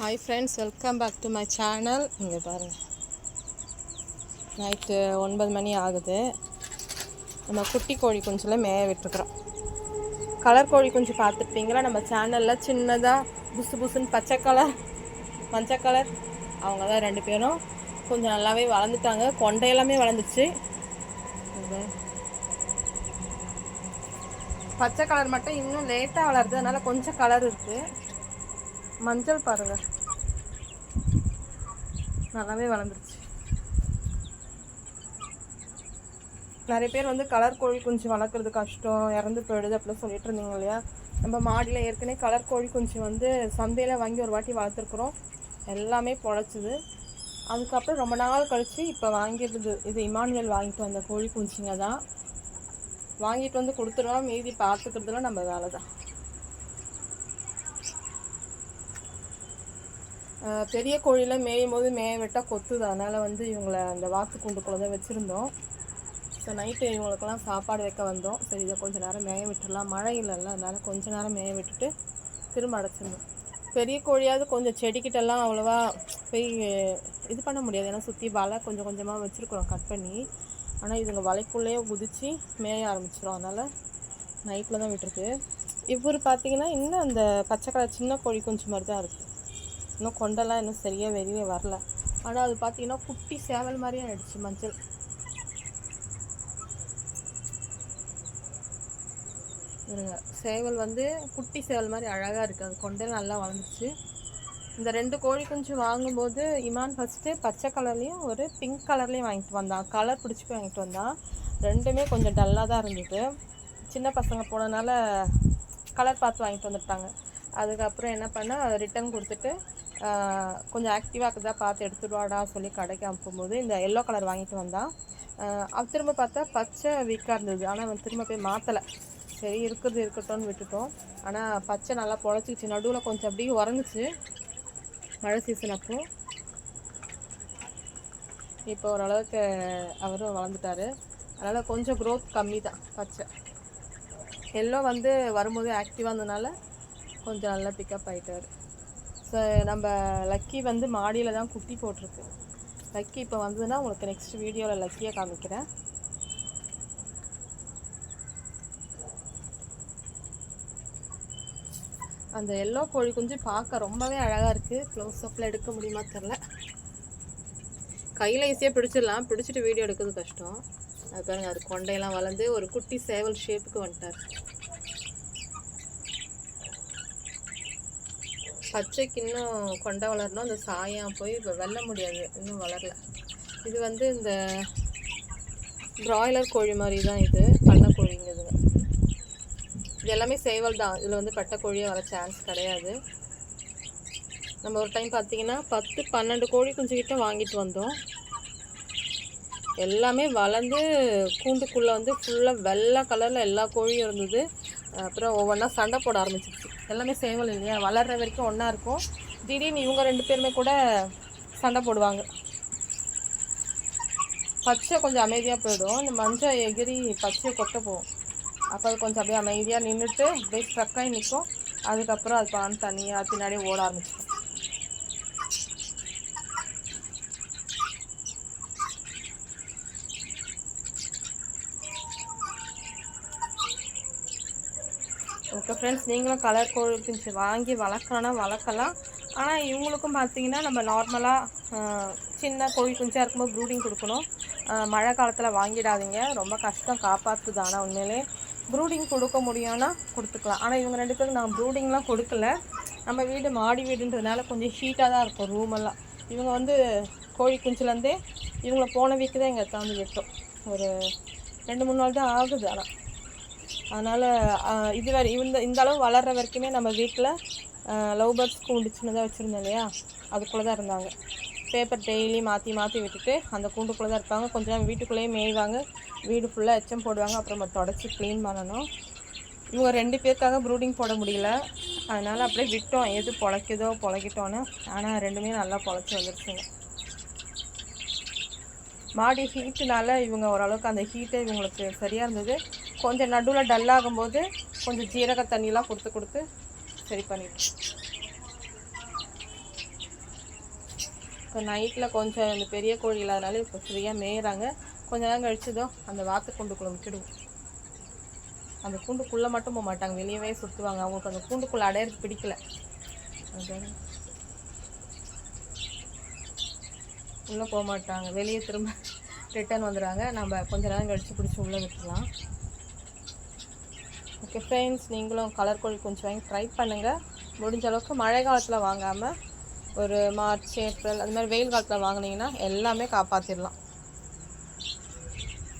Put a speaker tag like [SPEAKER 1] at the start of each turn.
[SPEAKER 1] Hi friends welcome back to my channel இங்கே பாருங்கள் night ஒன்பது மணி ஆகுது. நம்ம குட்டி கோழி குஞ்சில் மேய விட்டுருக்குறோம். கலர் கோழி குஞ்சு பார்த்துருப்பீங்களா? நம்ம சேனலில் சின்னதாக புசு புசுன்னு பச்சை கலர் மஞ்சள் கலர் அவங்க தான் ரெண்டு பேரும். கொஞ்சம் நல்லாவே வளர்ந்துட்டாங்க. கொண்டையெல்லாமே வளர்ந்துச்சு. பச்சை கலர் மட்டும் இன்னும் லேட்டாக வளருது. அதனால் கொஞ்சம் கலர் இருக்குது மஞ்சள் பாருங்க. நல்லாவே வளர்ந்துருச்சு. நிறைய பேர் வந்து கலர் கோழி குஞ்சு வளர்க்குறது கஷ்டம் இறந்து போயிடுது அப்படிலாம் சொல்லிட்டு இருந்தீங்க இல்லையா? நம்ம மாடியில் ஏற்கனவே கலர் கோழி குஞ்சு வந்து சந்தையில் வாங்கி ஒரு வாட்டி வளர்த்துருக்குறோம். எல்லாமே பொழைச்சிது. அதுக்கப்புறம் ரொம்ப நாள் கழித்து இப்போ வாங்கிடுது. இது இமானுவேல் வாங்கிட்டு வந்த கோழி குஞ்சுங்க தான். வாங்கிட்டு வந்து கொடுத்துருவோம் மீதி பார்த்துக்கிறதுலாம் நம்ம வேலை தான் பெரிய கோழிலாம் மேயும் போது மேய விட்டால் கொத்துது. அதனால் வந்து இவங்களை அந்த வாத்து கூண்டுக்குள்ளே தான் வச்சுருந்தோம். ஸோ நைட்டு இவங்களுக்கெல்லாம் சாப்பாடு வைக்க வந்தோம். சரி இதை கொஞ்சம் நேரம் மேய விட்டுடலாம் மழை இல்லைல்ல அதனால் கொஞ்ச நேரம் மேய விட்டுட்டு திரும்ப அடைச்சிருந்தோம் பெரிய கோழியாவது கொஞ்சம் செடிக்கிட்டெல்லாம் அவ்வளோவா போய் இது பண்ண முடியாது. ஏன்னா சுற்றி வலை கொஞ்சம் கொஞ்சமாக வச்சுருக்குறோம் கட் பண்ணி. ஆனால் இதுங்க வலைக்குள்ளேயே குதித்து மேய ஆரம்பிச்சிடும் அதனால் நைட்டில் தான் விட்டுருக்கு. இவர் பார்த்தீங்கன்னா இன்னும் அந்த பச்சை கலர் சின்ன கோழி கொஞ்சம் மாதிரி தான் இருக்குது இன்னும் கொண்டெல்லாம் இன்னும் சரியாக வெளியே வரல. ஆனால் அது பார்த்தீங்கன்னா குட்டி சேவல் மாதிரியே ஆயிடுச்சு மஞ்சள். இருங்க சேவல் வந்து குட்டி சேவல் மாதிரி அழகாக இருக்குது அது கொண்டையில் நல்லா வளர்ந்துச்சு. இந்த ரெண்டு கோழி குஞ்சு வாங்கும்போது இமான் ஃபஸ்ட்டு பச்சை கலர்லேயும் ஒரு பிங்க் கலர்லேயும் வாங்கிட்டு வந்தான். கலர் பிடிச்சி போய் வாங்கிட்டு வந்தான். ரெண்டுமே கொஞ்சம் டல்லாக தான் இருந்தது. சின்ன பசங்க போனதுனால கலர் பார்த்து வாங்கிட்டு வந்துட்டாங்க. அதுக்கப்புறம் என்ன பண்ணால் ரிட்டன் கொடுத்துட்டு கொஞ்சம் ஆக்டிவாக இருக்குதா பார்த்து எடுத்துடுவாடா சொல்லி கடைக்கு அனுப்பும்போது இந்த எல்லோ கலர் வாங்கிட்டு வந்தான். அவன் திரும்ப பார்த்தா பச்சை வீக்காக இருந்தது. ஆனால் அவன் திரும்ப போய் மாற்றலை சரி இருக்கிறது இருக்கட்டும்னு விட்டுட்டோம். ஆனால் பச்சை நல்லா பொழைச்சிக்கிச்சு. நடுவில் கொஞ்சம் அப்படியே உறங்குச்சு. மழை சீசன் அப்போ. இப்போ ஓரளவுக்கு அவரும் வளர்ந்துட்டாரு. அதனால் கொஞ்சம் க்ரோத் கம்மி தான் பச்சை. எல்லோ வந்து வரும்போது ஆக்டிவாக இருந்ததுனால கொஞ்சம் நல்லா பிக்கப் ஆகிட்டார் நம்ம லக்கி வந்து மாடியில் தான் குட்டி போட்டிருக்கு. லக்கி இப்போ வந்ததுன்னா உங்களுக்கு நெக்ஸ்ட் வீடியோவில் லக்கியை காமிக்கிறேன். அந்த எல்லோ கோழி குஞ்சு பார்க்க ரொம்பவே அழகாக இருக்குது க்ளோஸ் அப்பில் எடுக்க முடியுமா தெரில கையில் ஈஸியாக பிடிச்சிடலாம். பிடிச்சிட்டு வீடியோ எடுக்கிறது கஷ்டம். அது பாருங்கள் அது கொண்டையெல்லாம் வளர்ந்து ஒரு குட்டி சேவல் ஷேப்புக்கு வந்துட்டார். பச்சைக்கு இன்னும் கொண்டை வளரணும். அந்த சாயம் போய் இப்போ வெல்ல முடியாது. இன்னும் வளரல. இது வந்து இந்த பிராய்லர் கோழி மாதிரி தான் இது. பண்ணை கோழிங்கிறதுங்க இது எல்லாமே சேவல் தான். இதில் வந்து பட்டை கோழியே வர சான்ஸ் கிடையாது. நம்ம ஒரு டைம் பார்த்தீங்கன்னா பத்து பன்னெண்டு கோழி குஞ்சு கிட்ட வாங்கிட்டு வந்தோம். எல்லாமே வளர்ந்து கூண்டுக்குள்ளே வந்து ஃபுல்லாக வெள்ளை கலரில் எல்லா கோழியும் இருந்தது. அப்புறம் ஒவ்வொன்றா சண்டை போட ஆரம்பிச்சிச்சு எல்லாமே சேவல் இல்லையா வளர்ற வரைக்கும் ஒன்றா இருக்கும். திடீர்னு இவங்க ரெண்டு பேருமே கூட சண்டை போடுவாங்க. பச்சை கொஞ்சம் அமைதியாக போயிடும். இந்த மஞ்சள் எகிரி பச்சையை கொட்ட போகும். அப்போ அது கொஞ்சம் அப்படியே அமைதியாக நின்றுட்டு அப்படியே ஸ்ட்ரக்காகி நிற்கும். அதுக்கப்புறம் அது பான் தனியாக பின்னாடியே ஓட ஆரம்பிச்சிடும். இருக்குது ஃப்ரெண்ட்ஸ் நீங்களும் கலர் கோழி குஞ்சு வாங்கி வளர்க்கணும்னா வளர்க்கலாம். ஆனால் இவங்களுக்கும் பார்த்தீங்கன்னா நம்ம நார்மலாக சின்ன கோழி குஞ்சாக இருக்கும்போது ப்ரூடிங் கொடுக்கணும். மழை காலத்தில் வாங்கிடாதீங்க. ரொம்ப கஷ்டம் காப்பாற்றுது ஆனால் உண்மையிலே. ப்ரூடிங் கொடுக்க முடியும்னா கொடுத்துக்கலாம். ஆனால் இவங்க ரெண்டு பேருக்கு நான் ப்ரூடிங்லாம் கொடுக்கல. நம்ம வீடு மாடி வீடுன்றதுனால கொஞ்சம் ஹீட்டாக தான் இருக்கும் ரூமெல்லாம் எல்லாம். இவங்க வந்து கோழி குஞ்சுலேருந்தே இவங்கள போன வீக்கு தான் எங்கள் எடுத்தாந்து விட்டோம். ஒரு ரெண்டு மூணு நாள் தான் ஆகுது ஆனால் அதனால் இது வரை இந்த இந்த அளவு வளர்கிற வரைக்குமே நம்ம வீட்டில் லவ் பேர்ட்ஸ் கூண்டு சின்னதாக வச்சுருந்தோம் இல்லையா? அதுக்குள்ளே தான் இருந்தாங்க. பேப்பர் டெய்லி மாற்றி மாற்றி விட்டுட்டு அந்த கூண்டுக்குள்ளே தான் இருப்பாங்க. கொஞ்ச நேரம் வீட்டுக்குள்ளேயே மேய்வாங்க. வீடு ஃபுல்லாக எச்சம் போடுவாங்க. அப்புறம் தொடச்சி க்ளீன் பண்ணணும். இவங்க ரெண்டு பேருக்காக ப்ரூடிங் போட முடியல. அதனால் அப்படியே விட்டோம். எது பொழைக்குதோ பொழைக்கிட்டோன்னு ஆனால் ரெண்டுமே நல்லா பொழைச்சி வந்துருச்சுங்க. மாடி ஹீட்டுனால இவங்க ஓரளவுக்கு அந்த ஹீட்டே இவங்களுக்கு சரியாக இருந்தது. கொஞ்சம் நடுவில் டல்லாகும் போது கொஞ்சம் ஜீரக தண்ணிலாம் கொடுத்து கொடுத்து சரி பண்ணிடுவோம் இப்போ நைட்டில் கொஞ்சம் இந்த பெரிய கோழி இல்லாதனால இப்போ ஃப்ரீயாக மேயிறாங்க. கொஞ்ச நேரம் கழிச்சதோ அந்த வாத்து கூண்டுக்குள்ளே விட்டுடுவோம். அந்த கூண்டுக்குள்ளே மட்டும் போக மாட்டாங்க. வெளியவே சுற்றுவாங்க அவங்களுக்கு அந்த கூண்டுக்குள்ளே அடையிறது பிடிக்கல. அதான். உள்ளே போக மாட்டாங்க. வெளியே திரும்ப ரிட்டர்ன் வந்துடுறாங்க. நம்ம கொஞ்ச நேரம் கழித்து பிடிச்சி உள்ளே விட்டுலாம் ஓகே ஃப்ரெண்ட்ஸ் நீங்களும் கலர் கோழி கொஞ்சம் வாங்கி ட்ரை பண்ணுங்கள் முடிஞ்ச அளவுக்கு மழை காலத்தில் வாங்காமல் ஒரு மார்ச் ஏப்ரல் அது மாதிரி வெயில் காலத்தில் வாங்கினீங்கன்னா எல்லாமே காப்பாற்றிடலாம்